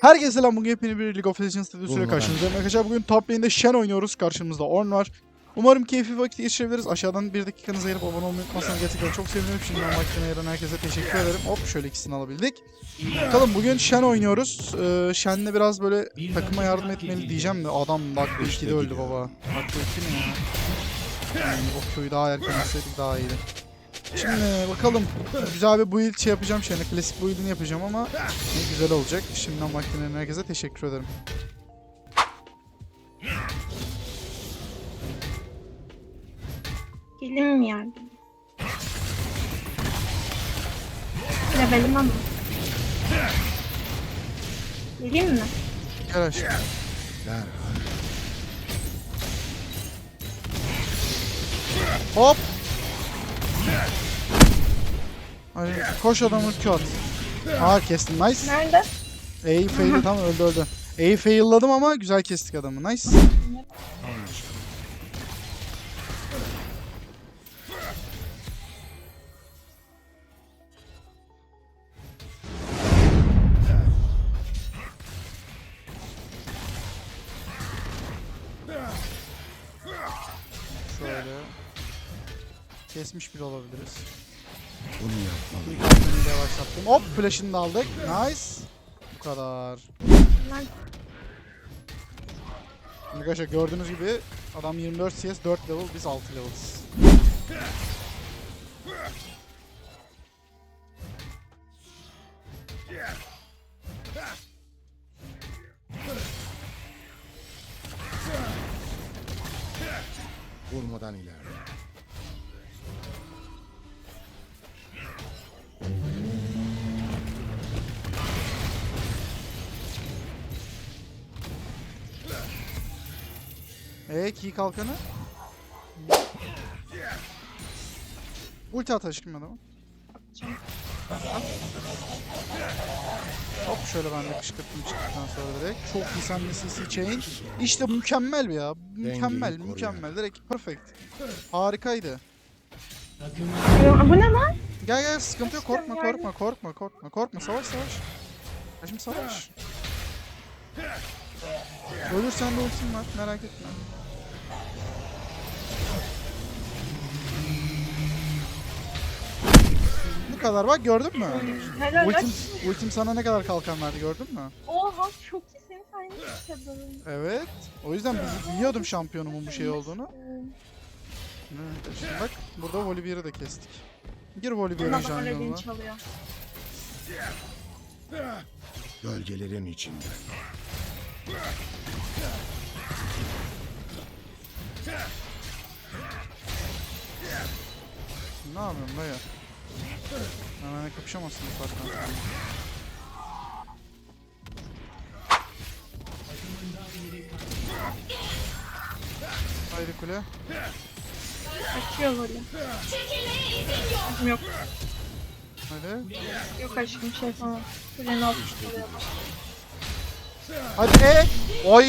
Herkese selam. Bugün yepyeni bir League of Legends videosuyla karşınızdayım. Arkadaşlar bugün top lane'de Shen oynuyoruz. Karşımızda Ornn var. Umarım keyifli vakit geçirebiliriz. Aşağıdan bir dakikanızı ayırıp abone olmayı unutmazsanız gerçekten çok sevinirim. Şimdiden vaktini ayıran herkese teşekkür ederim. Hop şöyle ikisini alabildik. Bakalım bugün Shen oynuyoruz. Ee, Shen'le biraz böyle takıma yardım etmeli diyeceğim de adam dakika 2'de öldü baba. Dakika 2 ne ya? Yani o köyü daha erken daha iyiydi. Şimdi bakalım. Güzel bir build şey yapacağım Shen'e. Klasik build'ini yapacağım ama ne güzel olacak. Şimdiden vaktini ayıran herkese teşekkür ederim. Gelin mi yardım? Levelim ama. Geleyim mi? Gel. Derhal. Hop. Ay, koş adamı at. Aa kestim nice. Nerede? E'yi fail'i tam öldü öldü. E'yi failladım ama güzel kestik adamı nice. Kesmiş bile olabiliriz. Bunu yapmalıyım. İlk yavaşlattım. Hop flash'ını da aldık. Nice. Bu kadar. Arkadaşlar gördüğünüz gibi adam 24 CS 4 level biz 6 levels. Eee key kalkanı. Ulti at aşkım adamı. Hop şöyle ben de kışkırttım çıktıktan sonra direkt. Çok iyi sen de CC chain. İşte mükemmel ya. Mükemmel, Dengeyi mükemmel. Direkt perfect. Harikaydı. bu ne lan? Gel gel sıkıntı yok korkma korkma korkma korkma korkma savaş savaş. Şimdi savaş. Ölürsen de ultim var merak etme. Bu kadar bak gördün mü? Helal Ultim, ultim sana ne kadar kalkan verdi gördün mü? Oha çok iyi senin sayende yaşadım. Evet. O yüzden bil- biliyordum şampiyonumun bu şey olduğunu. Evet, şimdi bak burada Volibear'ı da kestik. Gir Volibear'ın jungle'ına. çalıyor. Gölgelerin içinde. Ne yapıyorsun dayı? Hemen kapışamazsın bu saatten sonra. Haydi kule. Açıyor böyle. Aşkım yok. Hadi. Yok aşkım şey falan. Kulenin altı çalıyor. Hadi. Oy!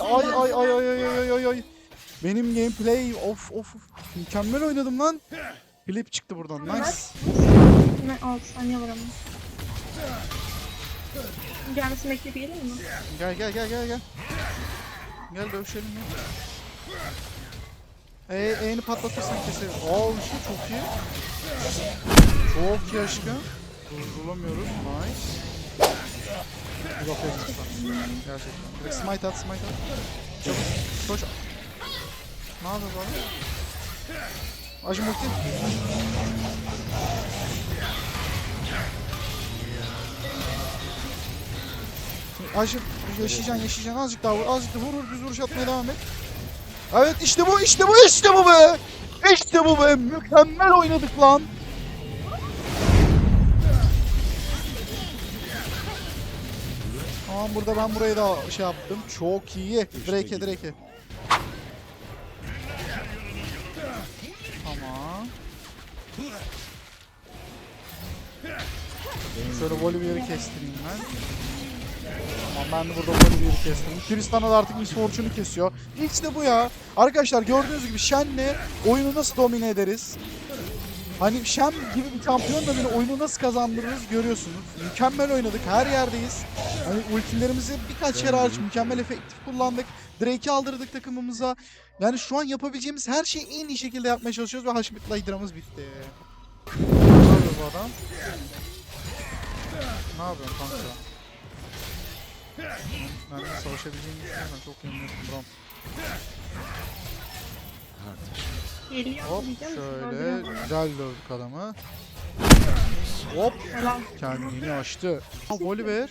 Ay ay ay ay ay ay ay ay. Benim gameplay of of of. Mükemmel oynadım lan. Flip çıktı buradan. Nice. Yine 6 saniye var ama. Gelmesini mi? Gel gel gel gel gel. Gel dövüşelim ya. E, E'ni patlatırsan keseriz. Aa işte çok iyi. Çok iyi aşkım. Durdurulamıyoruz. Nice. Yok yok Gerçekten. Direkt smite at smite at. Çabuk. Koş. Ne yapıyor bu adam? Acım ulti. Acım yaşayacaksın yaşayacaksın azıcık daha vur azıcık daha vur vur düz vuruş atmaya devam et. Evet işte bu işte bu işte bu be. İşte bu be mükemmel oynadık lan. Tamam burada ben burayı da şey yaptım. Çok iyi. Drake'e Drake'e. Şöyle Volibear'ı kestireyim ben. Tamam ben de burada Volibear'ı kestim. Tristan'a da artık Miss Fortune'u kesiyor. İşte bu ya. Arkadaşlar gördüğünüz gibi Shen'le oyunu nasıl domine ederiz? Hani Shen gibi bir şampiyon da bile oyunu nasıl kazandırırız görüyorsunuz. Mükemmel oynadık. Her yerdeyiz. Hani ultilerimizi birkaç kere hariç mükemmel efektif kullandık. Drake'i aldırdık takımımıza. Yani şu an yapabileceğimiz her şeyi en iyi şekilde yapmaya çalışıyoruz ve Haşmet'le Hydra'mız bitti. Ne bu adam? Ne yapıyorsun kanka? Ben de savaşabileceğimi düşünüyorum. Çok Brom. Geliyor. Hop şöyle güzel dövdük adamı. Hop kendini açtı. Ha Volibear.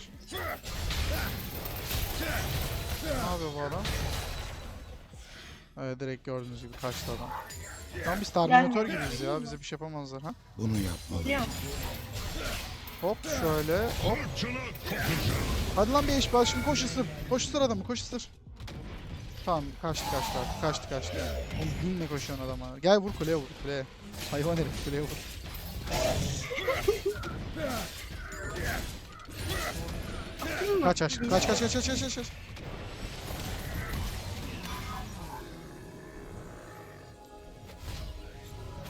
Ne yapıyor bu adam? Evet direkt gördüğünüz gibi kaçtı adam. Tam biz Terminator gibiyiz ya. Bize bir şey yapamazlar ha. Bunu yapmalıyım. Hop şöyle hop. Hadi lan bir eş bal şimdi koş ısır. Koş ısır adamı koş ısır. Tamam kaçtı kaçtı artık kaçtı kaçtı. Oğlum dinle koşuyorsun adama. Gel vur kuleye vur kuleye. Hayvan herif kuleye vur. Kaç aşkım kaç kaç kaç kaç kaç kaç.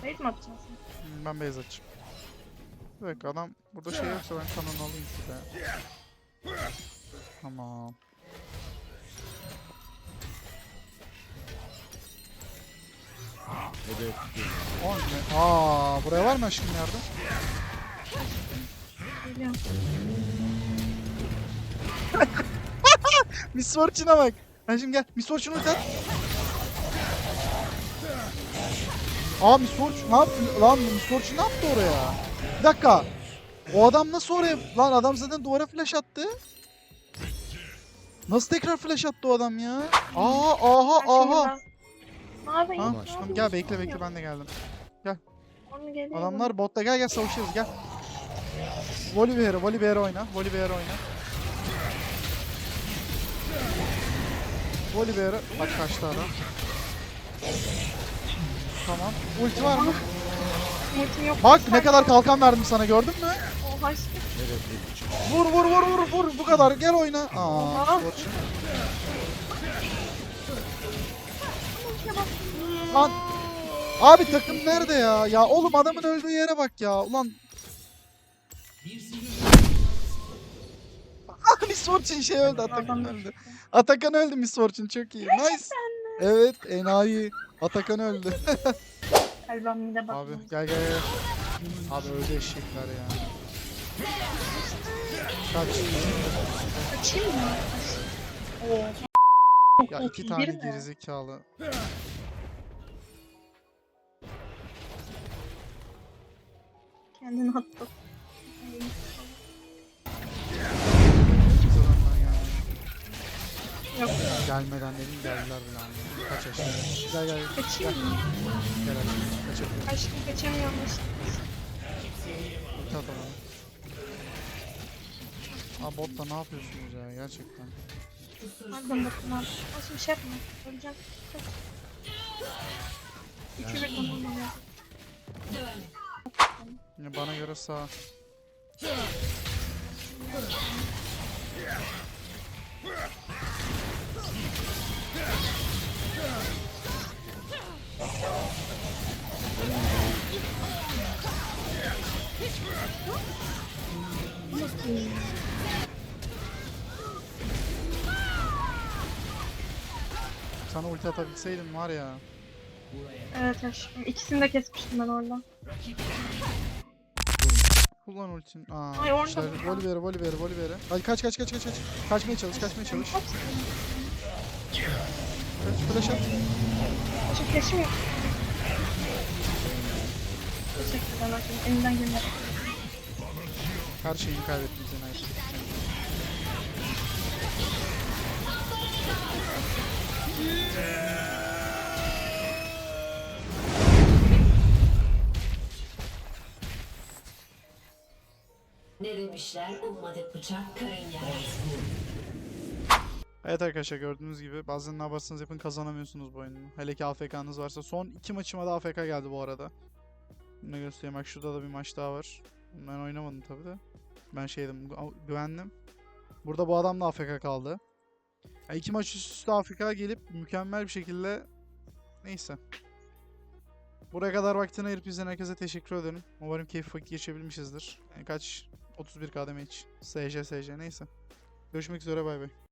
Bait mi? Hmm, Ben beyaz açayım. Dakika adam burada şey yoksa ben kanonu alayım şuraya. Tamam. Hedef O ne? Aa, buraya var mı aşkım yardım? Geliyor. Miss Fortune'a bak. Aşkım gel. Miss Fortune ulti. Aa Miss Fortune ne yaptı? Lan Miss Fortune ne yaptı oraya? Bir dakika. O adam nasıl oraya? Lan adam zaten duvara flash attı. Nasıl tekrar flash attı o adam ya? Aa aha aha. Ne yapayım? Ha, gel bekle bekle ben de geldim. Geliyor. Adamlar botta gel gel savaşırız gel. Volibear'ı Volibear'ı oyna. Volibear'ı oyna. Volibear'ı bak kaçtı adam. Tamam. Ulti var mı? Ultim yok. Bak ne kadar kalkan verdim sana gördün mü? Oha işte. Vur vur vur vur vur bu kadar gel oyna. Aa, Oha. Lan Abi takım nerede ya? Ya oğlum adamın öldüğü yere bak ya. Ulan Ah Miss Fortune şey öldü Atakan öldü. Atakan öldü Miss Fortune çok iyi. Nice. Evet enayi. Atakan öldü. Galiba mide bak. Abi gel gel gel. Abi öldü eşekler ya. Kaç. Açayım mı? Oo. Ya iki Bir tane mi? gerizekalı. Kendini attı. Adamlar ya. Yok. Gelmeden dedim geldiler bile anladım. Kaç aşağı. Gel gel. Kaçayım mı? Gel aşağı. Kaçabilirim. Aşkım kaçamıyorum işte. Ulti at adamı. Aa botta ne yapıyorsunuz ya gerçekten. Pardon bakın abi. Nasıl bir şey yapma. Öleceğim. Kaç. İki bir tamam ya. Ya bana göre sağ. Sana ulti atabilseydim var ya. Evet aşkım. İkisini de kesmiştim ben orada. Kullan ultin. Aa, Ay, orada mı? Volibear'ı, Volibear'ı, Volibear'ı. Hadi kaç kaç kaç kaç kaç. Kaçmaya çalış, kaçmaya çalış. Kaç, flash at. Çünkü yaşım yok. Teşekkürler aşkım. Elimden gelmedi. Her şeyini kaybettim Ne. Evet arkadaşlar gördüğünüz gibi bazen ne yaparsanız yapın kazanamıyorsunuz bu oyunu. Hele ki AFK'nız varsa. Son iki maçıma da AFK geldi bu arada. Da göstereyim. Bak şurada da bir maç daha var. Ben oynamadım tabi de. Ben şeydim gü- güvendim. Burada bu adam da AFK kaldı. Ya iki maç üst üste AFK gelip mükemmel bir şekilde neyse. Buraya kadar vaktini ayırıp izleyen herkese teşekkür ederim. Umarım keyif vakit geçebilmişizdir. Yani kaç 31 KDM hiç. SC SC neyse. Görüşmek üzere bay bay.